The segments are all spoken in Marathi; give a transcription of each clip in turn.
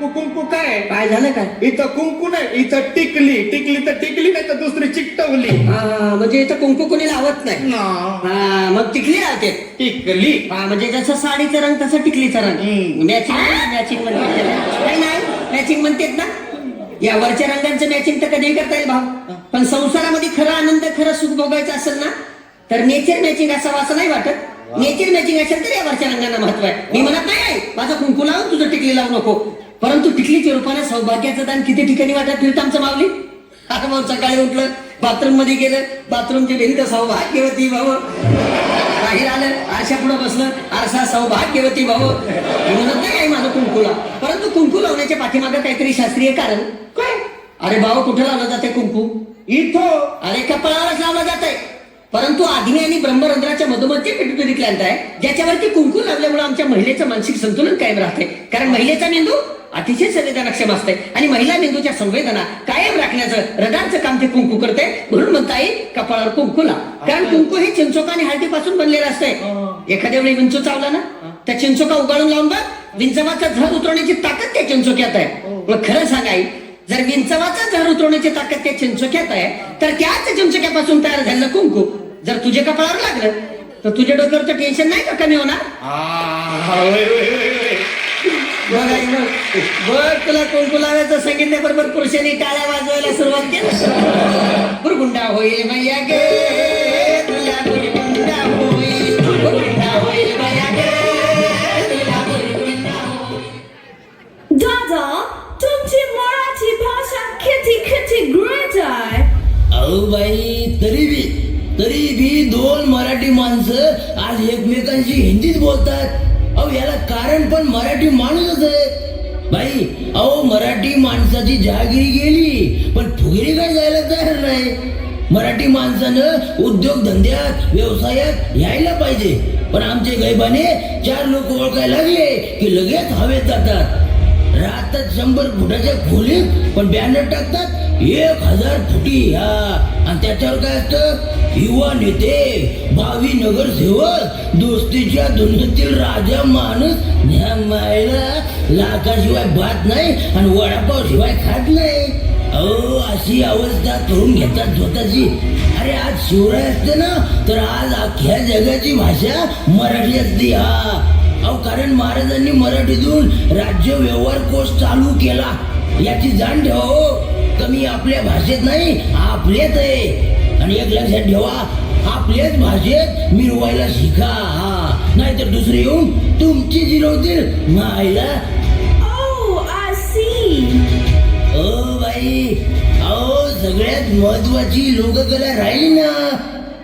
कुंकू कुंकू काय? काय झालं काय? इथं कुंकू नाही इथं टिकली. टिकली तर टिकली नाही तर दुसरी चिकटवली. हा, म्हणजे इथं कुंकू कोणी लावत नाही. ना. हा मग टिकली लावते टिकली. हा म्हणजे जसं साडीचा रंग तसं टिकलीचा रंग. हम्म. मॅचिंग मॅचिंग म्हणते नाही नाही मॅचिंग म्हणतेत ना? या वरच्या रंगांचं मॅचिंग तर कधीही करता येईल भाऊ. पण संसारामध्ये खरं आनंद खरं सुख भोगायचं असेल ना तर नेचर मॅचिंग असावं असं नाही वाटत. नेचर मॅचिंग असेल तर या वरच्या रंगांना महत्त्व आहे. मी म्हणत नाही "ऐ, माझं कुंकू लावून तुझं टिकली लावू नको. परंतु टिकलीच्या रूपाने सौभाग्याचं दान किती ठिकाणी वाटत फिरतं आमचं माऊली? आता मग सकाळी उठलं बाथरूममध्ये गेलं बाथरूमची भिंत सौभाग्यवती भाऊ बाहेर आलं आरशा पुढे बसलं आरसा सौभाग्यवती भाऊ म्हणत नाही काही माझं कुंकू लाव परंतु कुंकू लावण्याच्या पाठीमागे काहीतरी शास्त्रीय कारण. काय? अरे भाऊ कुठे लावलं जाते कुंकू? इथं. अरे कपाळावरच लावलं जात परंतु आग्नेय आणि ब्रह्मरंध्राच्या मधोमध्य पिट्युटरी ग्लँड आहे. ज्याच्यावरती कुंकू लावल्यामुळे आमच्या महिलेचं मानसिक संतुलन कायम राहते कारण महिलेचा मेंदू अतिशय संवेदनाक्षम असते आणि महिला मेंदूच्या संवेदना कायम राखण्याचं रडारचं काम ते कुंकू करते म्हणून म्हणता येईल कपाळावर कुंकू लाव. कारण कुंकू हे चिंचोका आणि हळदीपासून बनलेलं असतंय. एखाद्या वेळी विंचू चावला ना त्या चिंचोका उगाळून लावून बघ. विंचवाचा झर उतरवण्याची ताकद त्या चिंचोक्यात आहे. मग खरं सांगाई जर विंचवाचा झर उतरवण्याची ताकद त्या चिंचोक्यात आहे तर त्याच चिंचोक्यापासून तयार झालेलं कुंकू जर तुझ्या कपाळावर लागलं तर तुझ्या डोक्यावरचं टेन्शन नाही का कमी होणार. बघ आई बघ. बघ तुला कुंकू लावायचं सांगितल्याबरोबर पुरुषांनी टाळ्या वाजवायला सुरुवात केली बुरगुंडा होईल मैया गे तुला बुरगुंडा होईल बुरगुंडा होईल मैया गे तुला बुरगुंडा होईल. दादा तुमची मराठी भाषा किती किती ग्रेट आहे अहो बाई तरी बी तरी बी दोन मराठी माणसं आज एकमेकांशी हिंदीत बोलतात. अहो याला कारण पण मराठी माणूसच आहे. बाई अहो मराठी माणसाची जहागिरी गेली पण फुगिरी काय जायला तयार नाही. मराठी माणसानं उद्योग धंद्यात व्यवसायात यायला पाहिजे. पण आमचे गैबाने चार लोक ओळखायला लागले की लगेच हवेत जातात. राहतात शंभर फुटाच्या खोलीत पण बॅनर टाकतात एक हजार फुटी. या आणि त्याच्यावर काय असतं? युवा नेते भावी नगरसेवक दोस्तीच्या दुनियेतील राजा माणूस न्यामायला लाखाशिवाय भात नाही आणि वडापाव शिवाय खात नाही. अहो अशी अवस्था करून घेतात स्वतःची. अरे आज शिवराय असते ना तर आज अख्ख्या जगाची भाषा मराठी असते. हा. अहो कारण महाराजांनी मराठीतून राज्य व्यवहार कोष चालू केला. याची जाण ठेवा हो. कमी आपल्या भाषेत नाही आपल्यात आहे. आणि एक लक्षात ठेवा आपल्याच भाषेत मिरवायला शिका. हा. नाहीतर दुसरे येऊन तुमची जिरवतील. C O by. अहो सगळ्यात महत्वाची लोककला राहिली ना.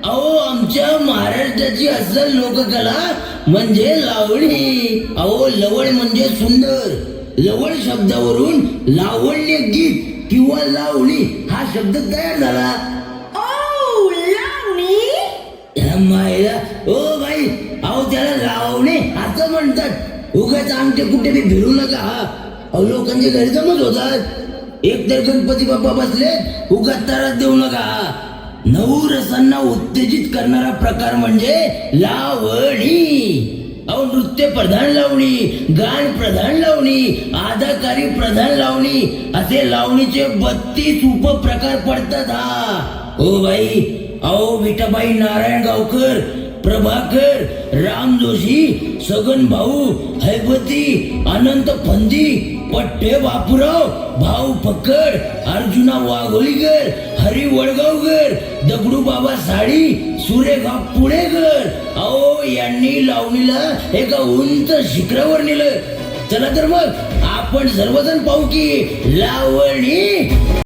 अहो आमच्या महाराष्ट्राची असल लोककला म्हणजे लावणी. अहो लवळ म्हणजे सुंदर. लवळ शब्दावरून लावण्य गीत किंवा लावणी हा शब्द तयार झाला. ओ लावणी? त्या मायला ओ बाई अहो त्याला लावणे असं म्हणतात. उगाच आमचे कुठे बी फिरू नका हा. अहो लोकांचे गैरसमज होतात. एक तर गणपती बाप्पा बसले उगाच त्रास देऊ नका हा. नऊ रसांना उत्तेजित करणारा प्रकार म्हणजे लावणी. अहो नृत्य प्रधान लावणी गान प्रधान लावणी अदाकारी प्रधान लावणी असे लावणीचे बत्तीस उपप्रकार पडतात हा. O by. अहो विठाबाई नारायण गावकर प्रभाकर राम जोशी सगन भाऊ हैबती अनंत फंदी पट्टे बापूराव भाऊ पकड अर्जुना वाघोलीकर हरी वडगावकर दगडू बाबा साडी सुरेखा पुणेकर अहो यांनी लावणीला एका उंच शिखरावर नेलं. चला तर मग आपण सर्वजण पाहू की लावणी